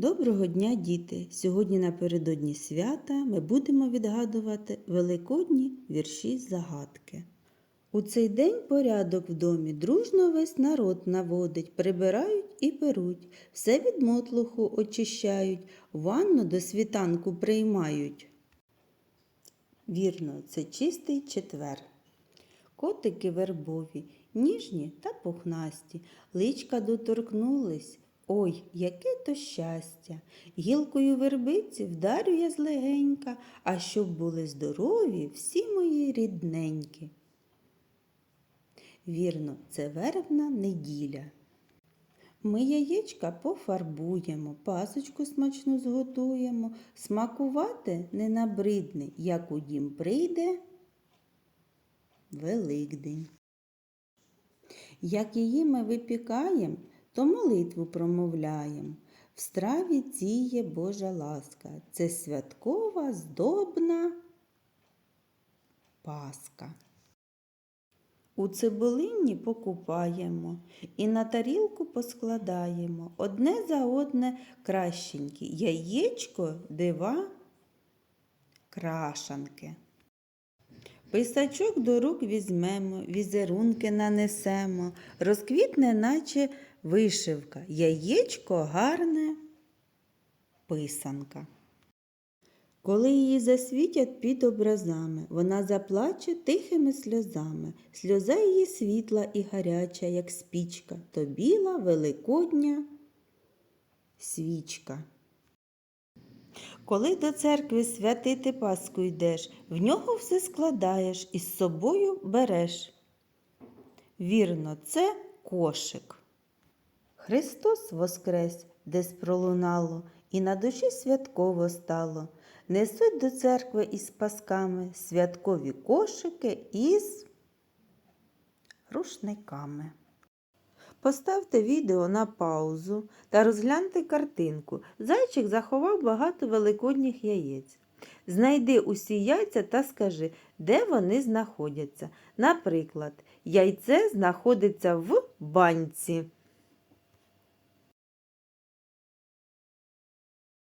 Доброго дня, діти! Сьогодні напередодні свята ми будемо відгадувати великодні вірші загадки. У цей день порядок в домі дружно весь народ наводить, прибирають і беруть, все від мотлуху очищають, ванну до світанку приймають. Вірно, це чистий четвер. Котики вербові, ніжні та пухнасті, личка доторкнулись. Ой, яке то щастя! Гілкою вербиці вдарю я злегенька, а щоб були здорові всі мої рідненькі. Вірно, це вербна неділя. Ми яєчка пофарбуємо, пасочку смачну зготуємо, смакувати не набридне, як у дім прийде Великдень. Як її ми випікаєм, то молитву промовляєм. В страві ціє Божа ласка. Це святкова здобна Паска. У цибулині покупаємо і на тарілку поскладаємо одне за одне кращенькі яєчко, дива, крашанки. Писачок до рук візьмемо, візерунки нанесемо, розквітне, наче вишивка, яєчко гарне писанка. Коли її засвітять під образами, вона заплаче тихими сльозами. Сльоза її світла і гаряча, як спічка, то біла великодня свічка. Коли до церкви святити Пасху йдеш, в нього все складаєш і з собою береш. Вірно, це кошик. Христос воскрес, десь пролунало, і на душі святково стало. Несуть до церкви із пасками святкові кошики із рушниками. Поставте відео на паузу та розгляньте картинку. Зайчик заховав багато великодніх яєць. Знайди усі яйця та скажи, де вони знаходяться. Наприклад, яйце знаходиться в баньці.